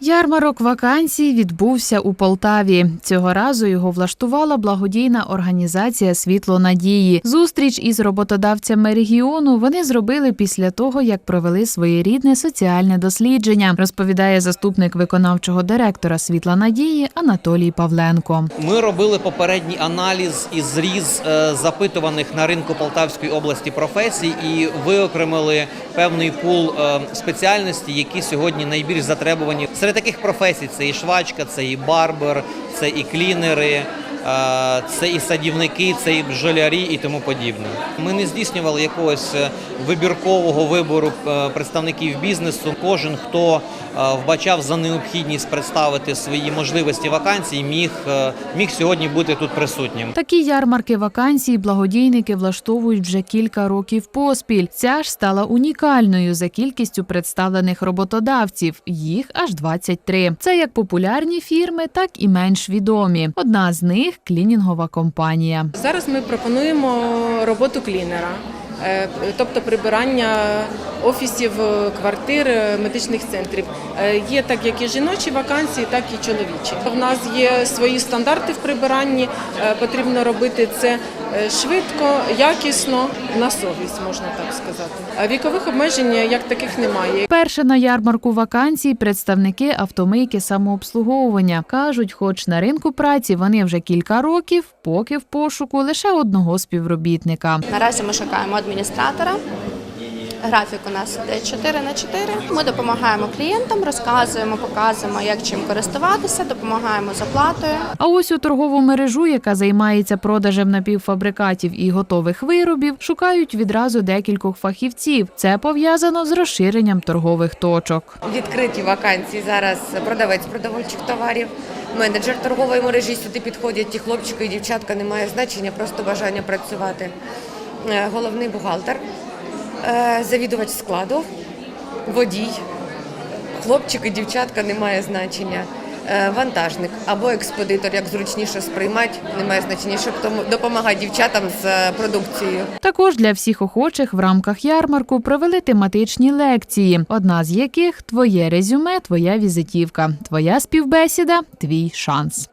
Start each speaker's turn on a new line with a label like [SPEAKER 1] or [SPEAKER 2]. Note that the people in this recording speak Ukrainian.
[SPEAKER 1] Ярмарок вакансій відбувся у Полтаві. Цього разу його влаштувала благодійна організація Світло надії. Зустріч із роботодавцями регіону вони зробили після того, як провели своєрідне соціальне дослідження, розповідає заступник виконавчого директора Світла надії Анатолій Павленко.
[SPEAKER 2] Ми робили попередній аналіз і зріз е, запитуваних на ринку Полтавської області професій і виокремили певний пул е, спеціальностей, які сьогодні найбільш затребувані. Серед таких професій це і швачка, це і барбер, це і клінери. Це і садівники, це і бджолярі і тому подібне. Ми не здійснювали якогось е, вибіркового вибору е, представників бізнесу. Кожен, хто е, вбачав за необхідність представити свої можливості вакансій, міг, міг сьогодні бути тут присутнім.
[SPEAKER 1] Такі ярмарки вакансій благодійники влаштовують вже кілька років поспіль. Ця ж стала унікальною за кількістю представлених роботодавців. Їх аж 23. Це як популярні фірми, так і менш відомі. Одна з них клінінгова компанія.
[SPEAKER 3] Зараз ми пропонуємо роботу клінера, е, тобто прибирання офісів, е, квартир, е, медичних центрів. Є так як і жіночі вакансії, так і чоловічі. У нас є свої стандарти в прибиранні. Потрібно робити це швидко, якісно, на совість, можна так сказати. А Вікових обмежень як таких немає.
[SPEAKER 1] Перше на ярмарку вакансій представники автомийки самообслуговування кажуть, хоч на ринку праці вони вже кілька років, поки в пошуку лише одного співробітника.
[SPEAKER 4] Наразі ми шукаємо адміністратора. Графік у нас іде 4 на 4. Ми допомагаємо клієнтам, розказуємо, показуємо, як чим користуватися, допомагаємо з оплатою.
[SPEAKER 1] А ось у торгову мережу, яка займається продажем напівфабрикатів і готових виробів, шукають відразу декількох фахівців. Це пов'язано з розширенням торгових точок.
[SPEAKER 5] Відкриті вакансії зараз продавець продовольчих товарів, менеджер торгової мережі сюди підходять і хлопчики, і дівчатка немає значення, просто бажання працювати. Е, Головний бухгалтер, завідувач складу, водій, хлопчик і дівчатка немає значення. е, Вантажник або експедитор, як зручніше сприймати, немає значення, щоб допомагати дівчатам з е, продукцією.
[SPEAKER 1] Також для всіх охочих в рамках ярмарку провели тематичні лекції, одна з яких твоє резюме, твоя візитівка, твоя співбесіда, твій шанс.